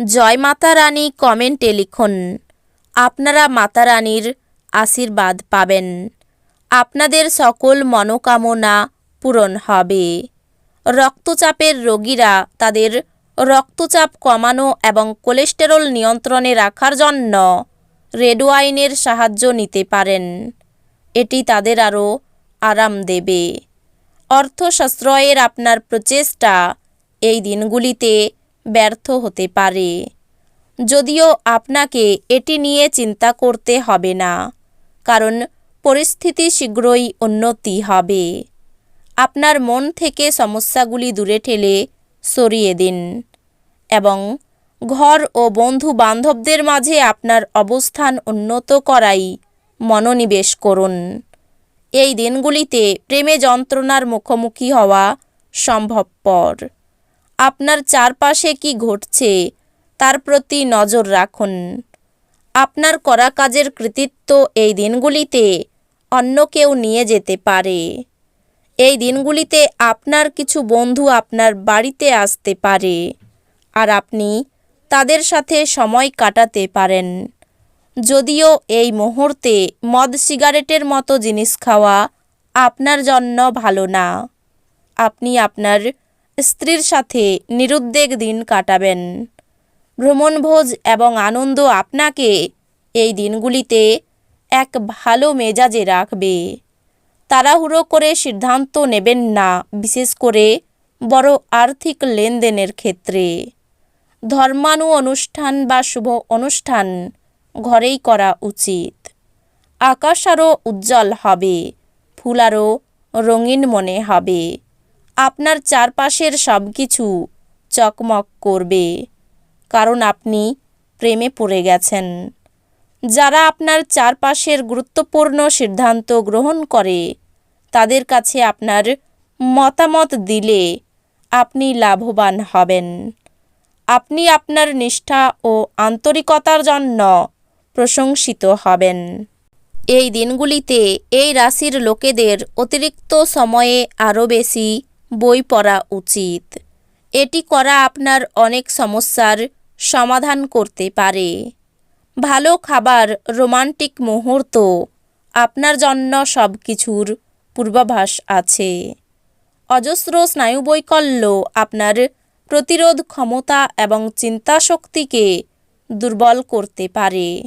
জয় মাতা রানী কমেন্টে লিখুন, আপনারা মাতা রানীর আশীর্বাদ পাবেন। আপনাদের সকল মনোকামনা পূরণ হবে। রক্তচাপের রোগীরা তাদের রক্তচাপ কমানো এবং কোলেস্টেরল নিয়ন্ত্রণে রাখার জন্য রেড ওয়াইনের সাহায্য নিতে পারেন। এটি তাদের আরও আরাম দেবে। অর্থ সাশ্রয়ের আপনার প্রচেষ্টা এই দিনগুলিতে ব্যর্থ হতে পারে। যদিও আপনাকে এটি নিয়ে চিন্তা করতে হবে না, কারণ পরিস্থিতি শীঘ্রই উন্নতি হবে। আপনার মন থেকে সমস্যাগুলি দূরে ঠেলে সরিয়ে দিন এবং ঘর ও বন্ধু বান্ধবদের মাঝে আপনার অবস্থান উন্নত করাই মনোনিবেশ করুন। এই দিনগুলিতে প্রেমে যন্ত্রণার মুখোমুখি হওয়া সম্ভবপর। আপনার চারপাশে কি ঘটছে? তার প্রতি নজর রাখুন। আপনার করা কাজের কৃতিত্ব এই দিনগুলিতে অন্য কেউ নিয়ে যেতে পারে। এই দিনগুলিতে আপনার কিছু বন্ধু আপনার বাড়িতে আসতে পারে আর আপনি তাদের সাথে সময় কাটাতে পারেন। যদিও এই মুহূর্তে মদ সিগারেটের মতো জিনিস খাওয়া আপনার জন্য ভালো না। আপনি আপনার স্ত্রীর সাথে নিরুদ্বেগ দিন কাটাবেন। ভ্রমণভোজ এবং আনন্দ আপনাকে এই দিনগুলিতে এক ভালো মেজাজে রাখবে। তাড়াহুড়ো করে সিদ্ধান্ত নেবেন না, বিশেষ করে বড় আর্থিক লেনদেনের ক্ষেত্রে। ধর্মানু অনুষ্ঠান বা শুভ অনুষ্ঠান ঘরেই করা উচিত। আকাশ আরও উজ্জ্বল হবে, ফুল আরও রঙিন মনে হবে। আপনার চারপাশের সব কিছু চকমক করবে, কারণ আপনি প্রেমে পড়ে গেছেন। যারা আপনার চারপাশের গুরুত্বপূর্ণ সিদ্ধান্ত গ্রহণ করে, তাদের কাছে আপনার মতামত দিলে আপনি লাভবান হবেন। আপনি আপনার নিষ্ঠা ও আন্তরিকতার জন্য প্রশংসিত হবেন। এই দিনগুলিতে এই রাশির লোকেদের অতিরিক্ত সময়ে আরও বেশি বই পড়া উচিত। এটি করা আপনার অনেক সমস্যার সমাধান করতে পারে। ভালো খাবার, রোমান্টিক মুহূর্ত, আপনার জন্য সব কিছুর পূর্বাভাস আছে। অজস্র স্নায়ুবৈকল্য আপনার প্রতিরোধ ক্ষমতা এবং চিন্তাশক্তিকে দুর্বল করতে পারে।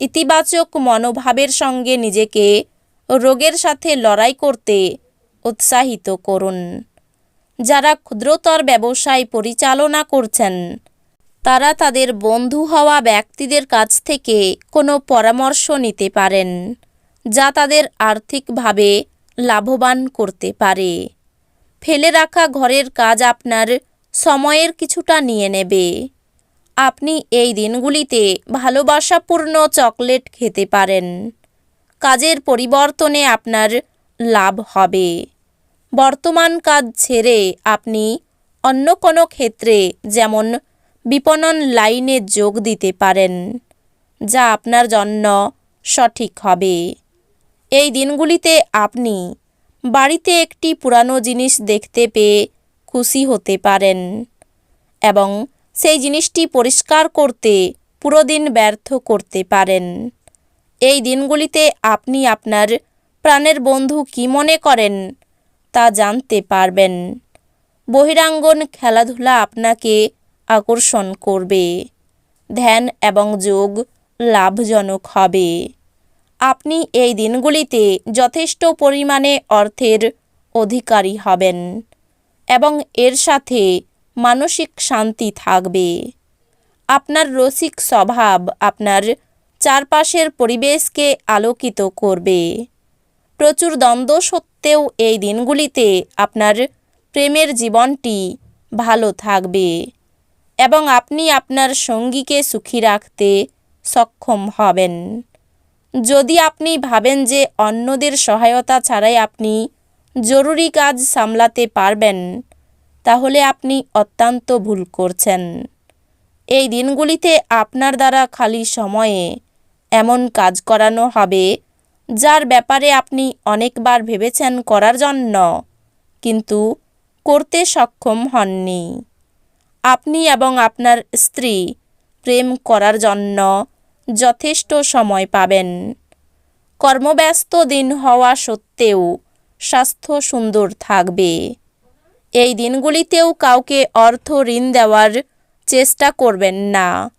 ইতিবাচক মনোভাবের সঙ্গে নিজেকে রোগের সাথে লড়াই করতে উৎসাহিত করুন। যারা ক্ষুদ্রতর ব্যবসায় পরিচালনা করছেন, তারা তাদের বন্ধু হওয়া ব্যক্তিদের কাছ থেকে কোনো পরামর্শ নিতে পারেন, যা তাদের আর্থিকভাবে লাভবান করতে পারে। ফেলে রাখা ঘরের কাজ আপনার সময়ের কিছুটা নিয়ে নেবে। আপনি এই দিনগুলিতে ভালোবাসাপূর্ণ চকলেট খেতে পারেন। কাজের পরিবর্তনে আপনার লাভ হবে। বর্তমান কাজ ছেড়ে আপনি অন্য কোনো ক্ষেত্রে যেমন বিপণন লাইনে যোগ দিতে পারেন, যা আপনার জন্য সঠিক হবে। এই দিনগুলিতে আপনি বাড়িতে একটি পুরানো জিনিস দেখতে পেয়ে খুশি হতে পারেন এবং সেই জিনিসটি পরিষ্কার করতে পুরো দিন ব্যর্থ করতে পারেন। এই দিনগুলিতে আপনি আপনার প্রাণের বন্ধু কি মনে করেন তা জানতে পারবেন। বহিরাঙ্গন খেলাধুলা আপনাকে আকর্ষণ করবে। ধ্যান এবং যোগ লাভজনক হবে। আপনি এই দিনগুলিতে যথেষ্ট পরিমাণে অর্থের অধিকারী হবেন এবং এর সাথে মানসিক শান্তি থাকবে। আপনার রসিক স্বভাব আপনার চারপাশের পরিবেশকে আলোকিত করবে। প্রচুর দ্বন্দ্ব সত্ত্বেও এই দিনগুলিতে আপনার প্রেমের জীবনটি ভালো থাকবে এবং আপনি আপনার সঙ্গীকে সুখী রাখতে সক্ষম হবেন। যদি আপনি ভাবেন যে অন্যদের সহায়তা ছাড়াই আপনি জরুরি কাজ সামলাতে পারবেন, তাহলে আপনি অত্যন্ত ভুল করছেন। এই দিনগুলিতে আপনার দ্বারা খালি সময়ে এমন কাজ করানো হবে যার ব্যাপারে আপনি অনেকবার ভেবেছেন করার জন্য, কিন্তু করতে সক্ষম হননি। আপনি এবং আপনার স্ত্রী প্রেম করার জন্য যথেষ্ট সময় পাবেন। কর্মব্যস্ত দিন হওয়া সত্ত্বেও স্বাস্থ্য সুন্দর থাকবে। এই দিনগুলিতেও কাউকে অর্থ ঋণ দেওয়ার চেষ্টা করবেন না।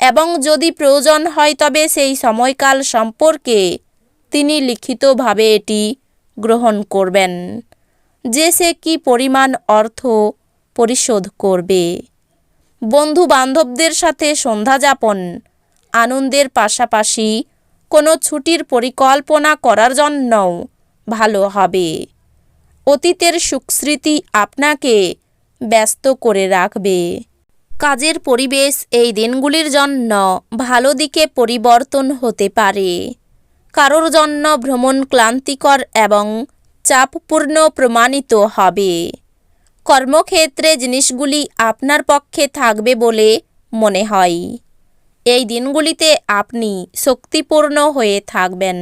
এবং যদি প্রয়োজন হয় তবে সেই সময়কাল সম্পর্কে তিনি লিখিতভাবে এটি গ্রহণ করবেন। যে সে কী পরিমাণ অর্থ পরিশোধ করবে? বন্ধু বান্ধবদের সাথে সন্ধ্যাযাপন আনন্দের পাশাপাশি কোনো ছুটির পরিকল্পনা করার জন্যও ভালো হবে। অতীতের সুখস্মৃতি আপনাকে ব্যস্ত করে রাখবে। কাজের পরিবেশ এই দিনগুলির জন্য ভালো দিকে পরিবর্তন হতে পারে। কারোর জন্য ভ্রমণ ক্লান্তিকর এবং চাপপূর্ণ প্রমাণিত হবে। কর্মক্ষেত্রে জিনিসগুলি আপনার পক্ষে থাকবে বলে মনে হয়। এই দিনগুলিতে আপনি শক্তিপূর্ণ হয়ে থাকবেন।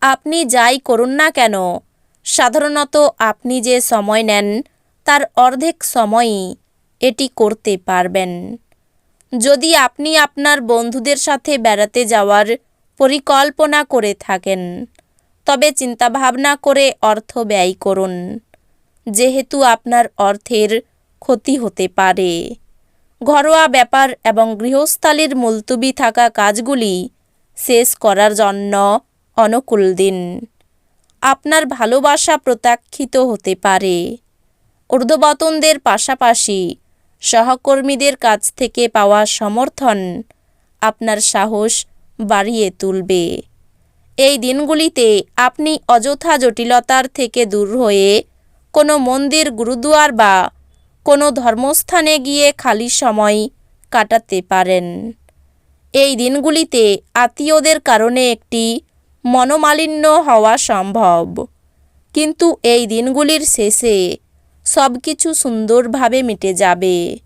আপনি যাই করুন না কেন, সাধারণত আপনি যে সময় নেন, তার অর্ধেক সময়ই এটি করতে পারবেন। যদি আপনি আপনার বন্ধুদের সাথে বেড়াতে যাওয়ার পরিকল্পনা করে থাকেন। তবে চিন্তাভাবনা করে অর্থ ব্যয় করুন, যেহেতু আপনার অর্থের ক্ষতি হতে পারে। ঘরোয়া ব্যাপার এবং গৃহস্থালির মুলতুবি থাকা কাজগুলি শেষ করার জন্য অনুকূল দিন। আপনার ভালোবাসা প্রত্যাখ্যিত হতে পারে। ঊর্ধ্ববতনদের পাশাপাশি সহকর্মীদের কাছ থেকে পাওয়া সমর্থন, আপনার সাহস বাড়িয়ে তুলবে। এই দিনগুলিতে আপনি অযথা জটিলতার থেকে দূর হয়ে কোনো মন্দির, গুরুদুয়ার বা কোনো ধর্মস্থানে গিয়ে খালি সময় কাটাতে পারেন। এই দিনগুলিতে আত্মীয়দের কারণে একটি মনোমালিন্য হওয়া সম্ভব। কিন্তু এই দিনগুলির শেষে সব কিছু সুন্দরভাবে মিটে যাবে।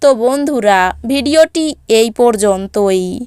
তো বন্ধুরা, ভিডিওটি এই পর্যন্তই।